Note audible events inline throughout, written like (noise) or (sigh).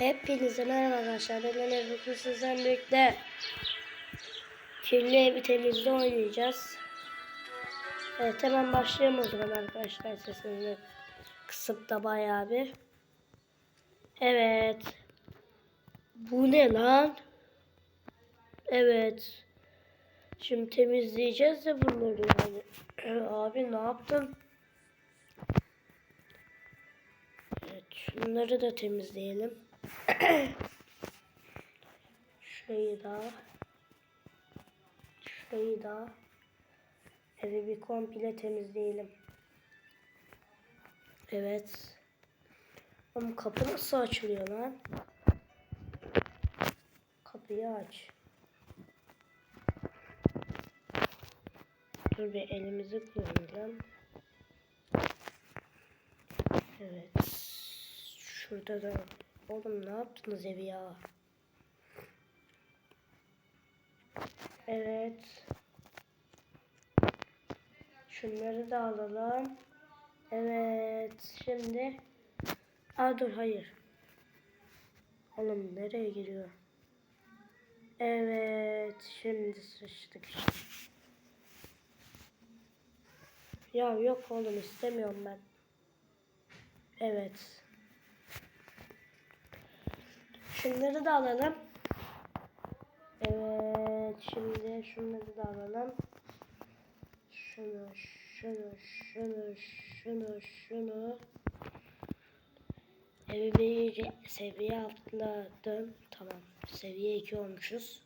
Hepinize merhaba arkadaşlar. Ben bugün sizden birlikte kirli evi temizle oynayacağız. Evet hemen başlayalım o zaman arkadaşlar sesini kısıp da bayağı bir. Evet. Bu ne lan? Evet. Şimdi temizleyeceğiz de bunları yani. Abi ne yaptın? Evet, şunları da temizleyelim. Şurayı da. Şurayı. Evi bir komple temizleyelim. Evet. Ama kapı nasıl açılıyor lan? Kapıyı aç. Dur bir elimizi kullanalım. Evet. Şurada da. Oğlum ne yaptınız evi ya? Evet. Şunları da alalım. Evet. Şimdi. Aa dur hayır. Oğlum nereye giriyor? Evet. Şimdi sıçtık işte. Ya yok oğlum istemiyorum ben. Evet. Şunları da alalım. Evet. Şimdi şunları da alalım. Şunu, şunu, şunu, şunu, şunu. Evi bir iyice seviye atladım. Tamam. Seviye 2 olmuşuz.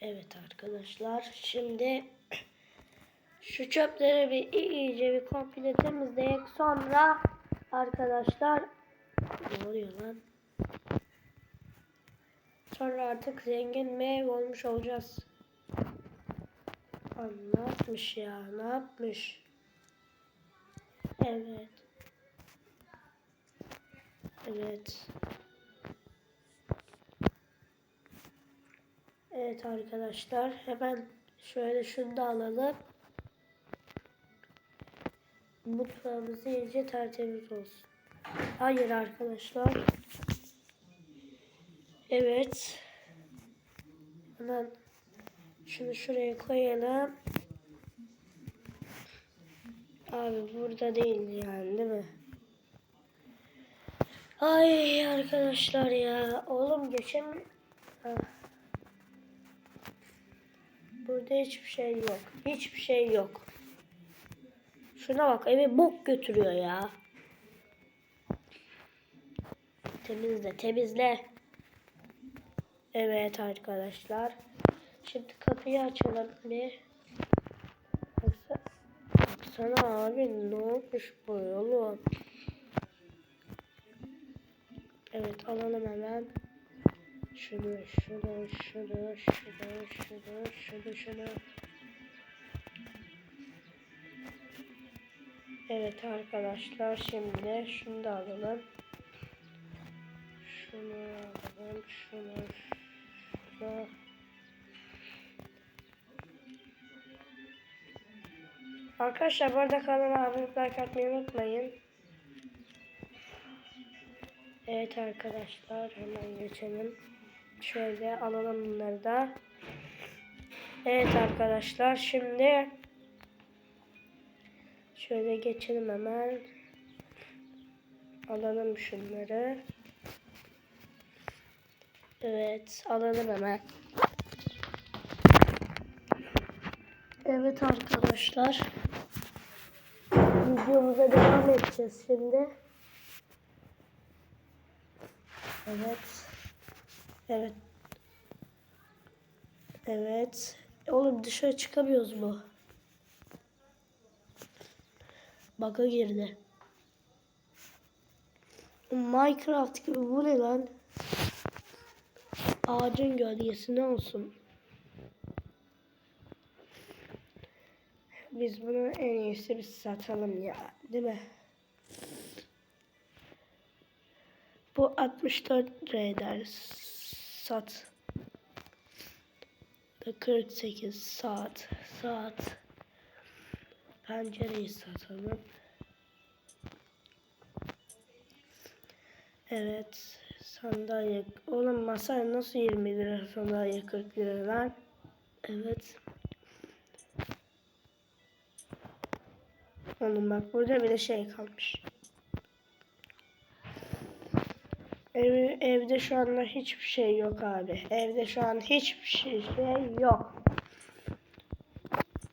Evet arkadaşlar. Şimdi şu çöpleri bir iyice bir komple temizleyip sonra arkadaşlar ne oluyor lan? Sonra artık zengin bir ev olmuş olacağız. Lan ne yapmış ya? Ne yapmış? Evet. Evet. Evet arkadaşlar hemen şöyle şunu da alalım. Mutfağımız iyice tertemiz olsun. Hayır arkadaşlar. Evet. Hemen şunu şuraya koyalım. Abi burada değil yani değil mi? Ay arkadaşlar ya. Oğlum geçen... Burada hiçbir şey yok. Hiçbir şey yok. Şuna bak evi bok götürüyor ya. Temizle temizle. Evet arkadaşlar. Şimdi kapıyı açalım bir. Baksana, abi ne olmuş bu oğlum. Evet alalım hemen. Şunu, şunu, şunu, şunu, şunu, şunu, şunu. Evet arkadaşlar şimdi şunu da alalım. Şunu alalım, şunu, şunu. Arkadaşlar bu arada kanala abone olmayı, like atmayı unutmayın. Evet arkadaşlar hemen geçelim. Şöyle alalım bunları da. Evet arkadaşlar şimdi şöyle geçelim hemen. Alalım şunları. Evet alalım hemen. Evet arkadaşlar. Videomuza devam edeceğiz şimdi. Evet. Evet. Evet. Oğlum dışarı çıkamıyoruz mu? Bug'a girdi. Minecraft gibi bu ne lan? Ağacın gölgesi ne olsun? Biz bunu en iyisi biz satalım ya. Değil mi? Bu 64 lira eder. Sat. 48 saat. Saat. Pencereyi satalım. Evet. Sandalye. Oğlum masa nasıl 20 lira sandalye 40 lira lan? Evet. Oğlum bak burada bir de şey kalmış. Ev, evde şu anda hiçbir şey yok abi. Evde şu an hiçbir şey, şey yok.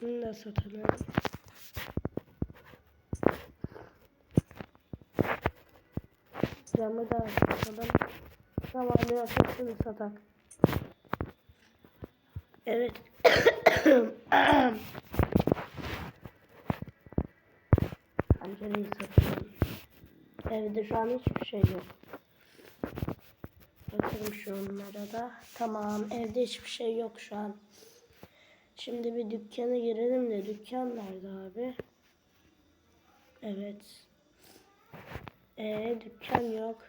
Bunu da satalım. Camı da satalım. Tamam biraz hepsini satak. Evet. (coughs) Pencereyi satalım. Evde şu an hiçbir şey yok. Bakalım şunlara da. Tamam evde hiçbir şey yok şu an. Şimdi bir dükkana girelim de dükkan nerede abi? Evet. Ee dükkan yok.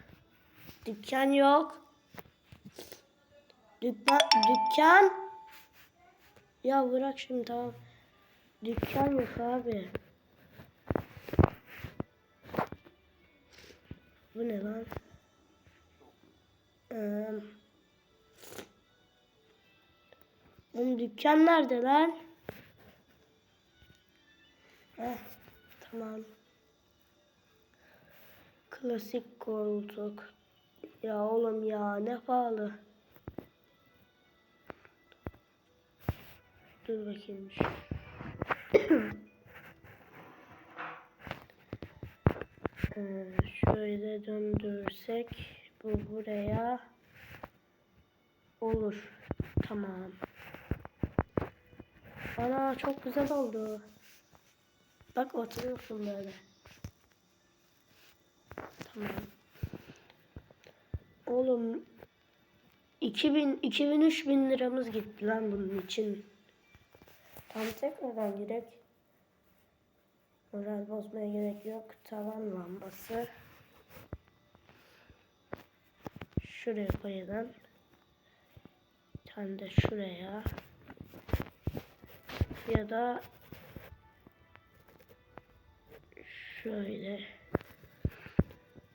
Dükkan yok. Dükkan dükkan. Ya bırak şimdi tamam. Dükkan yok abi. Bu ne lan? Ee, oğlum dükkan nerede lan? Heh, tamam. Klasik koltuk. Ya oğlum ya ne pahalı. Dur bakayım. (clears throat) Ee, şöyle döndürsek bu buraya olur. Tamam. Ana çok güzel oldu. Bak oturuyorsun böyle. Tamam. Oğlum 2000 2000 3000 liramız gitti lan bunun için. Tam tekrardan gerek. Moral bozmaya gerek yok. Tavan lambası. Şuraya koyalım. Bir de şuraya. Ya da şöyle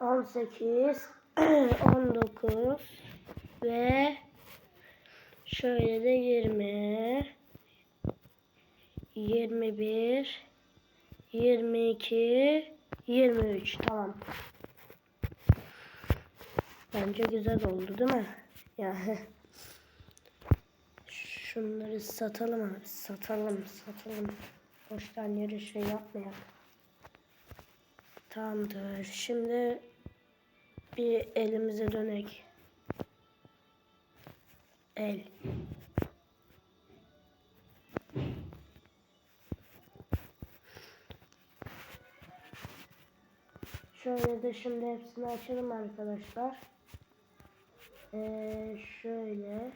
on dört on beş on altı on yedi on sekiz (clears throat) on dokuz ve şöyle de yirmi yirmi bir yirmi iki yirmi üç tamam. Bence güzel oldu değil mi? Yani şunları satalım abi. Satalım, satalım. Boştan yere şey yapmayalım. Tamamdır. Şimdi bir elimize dönek. El. Şöyle de şimdi hepsini açalım arkadaşlar. Ee, şöyle.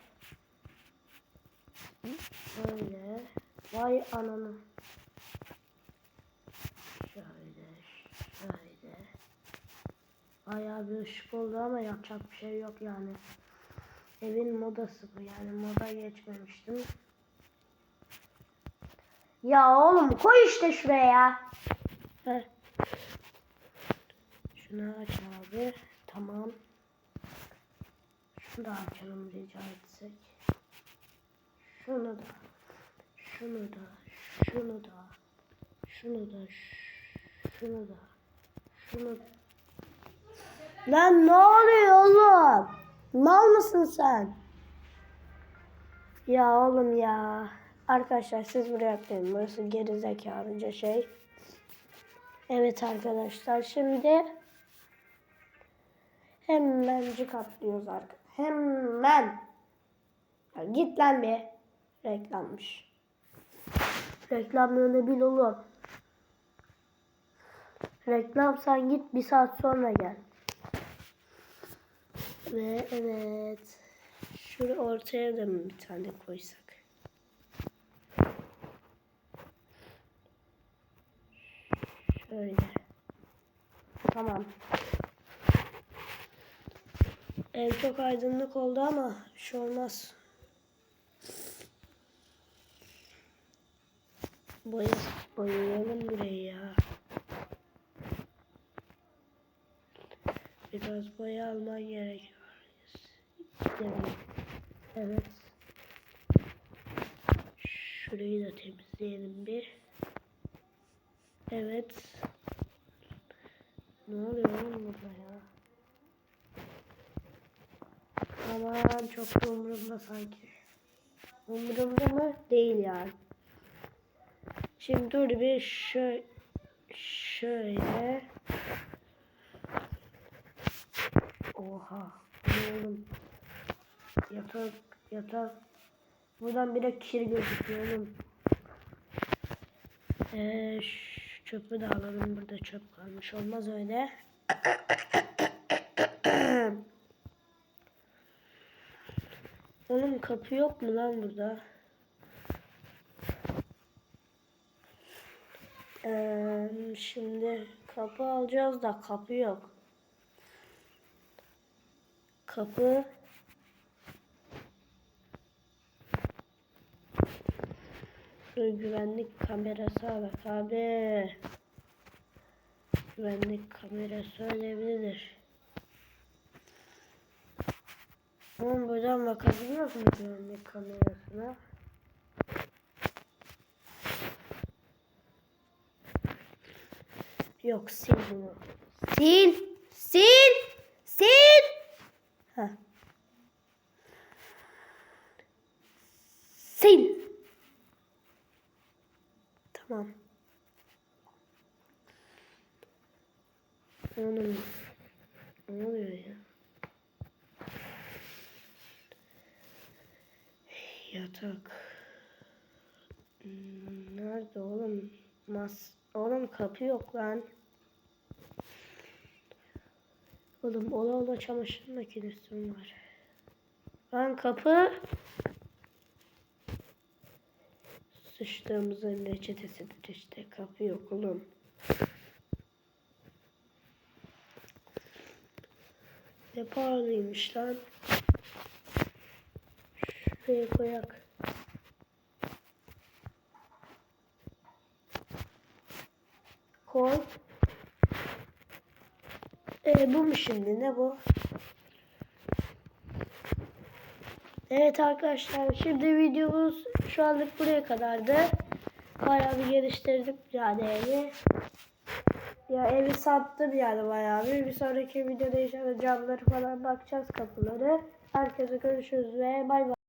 Şöyle. Vay ananı. Şöyle. Şöyle. Bayağı bir ışık oldu ama yapacak bir şey yok yani. Evin modası bu yani moda geçmemiştim. Ya oğlum koy işte şuraya. Ver. Şunu aç abi. Tamam. Şunu da açalım rica etsek. Şunu da. Şunu da. Şunu da. Şunu da. Şunu da. Şunu Lan ne oluyor oğlum? Mal mısın sen? Ya oğlum ya. Arkadaşlar siz buraya atlayın. Burası geri zekalıca şey. Evet arkadaşlar şimdi hemencik atlıyoruz arkadaşlar. Hemen. Ya git lan bir. Reklammış. Reklamlarını bil oğlum. Reklam sen git bir saat sonra gel. Ve evet. Şuraya ortaya da mı bir tane koysak? Şöyle. Tamam. Ev çok aydınlık oldu ama bir şey olmaz. Boya, boyayalım burayı ya. Biraz boya alman gerekiyor. Evet. Şurayı da temizleyelim bir. Evet. Ne oluyor oğlum burada ya? Aman çok da umurumda sanki. Umurumda mı? Değil yani. Şimdi dur bir şöyle şöyle. Oha. Ne oğlum? Yatak yatak. Buradan bile kir gözüküyor oğlum. Ee, şu çöpü de alalım. Burada çöp kalmış. Olmaz öyle. Oğlum kapı yok mu lan burada? Ee, şimdi kapı alacağız da kapı yok. Kapı Şu güvenlik kamerası bak abi. Güvenlik kamerası önemlidir. Oğlum buradan bakabiliyor musun güvenlik kamerasına? Yok sil bunu. Sil! Sil! Sil! Heh. Sil! Tamam. Oğlum ne oluyor ya? Yatak. Hmm, Nerede oğlum? Mas oğlum kapı yok lan. Oğlum ola ola çamaşır makinesi var? Lan kapı. Sıçtığımızın reçetesidir işte. Kapı yok oğlum. Ne pahalıymış lan. Şuraya koyak. Koy. E, bu mu şimdi? Ne bu? Evet arkadaşlar şimdi videomuz şu anlık buraya kadardı. Bayağı bir geliştirdik yani evi. Ya evi sattım yani bayağı bir. Bir sonraki videoda inşallah camları falan bakacağız kapıları. Herkese görüşürüz ve bay bay.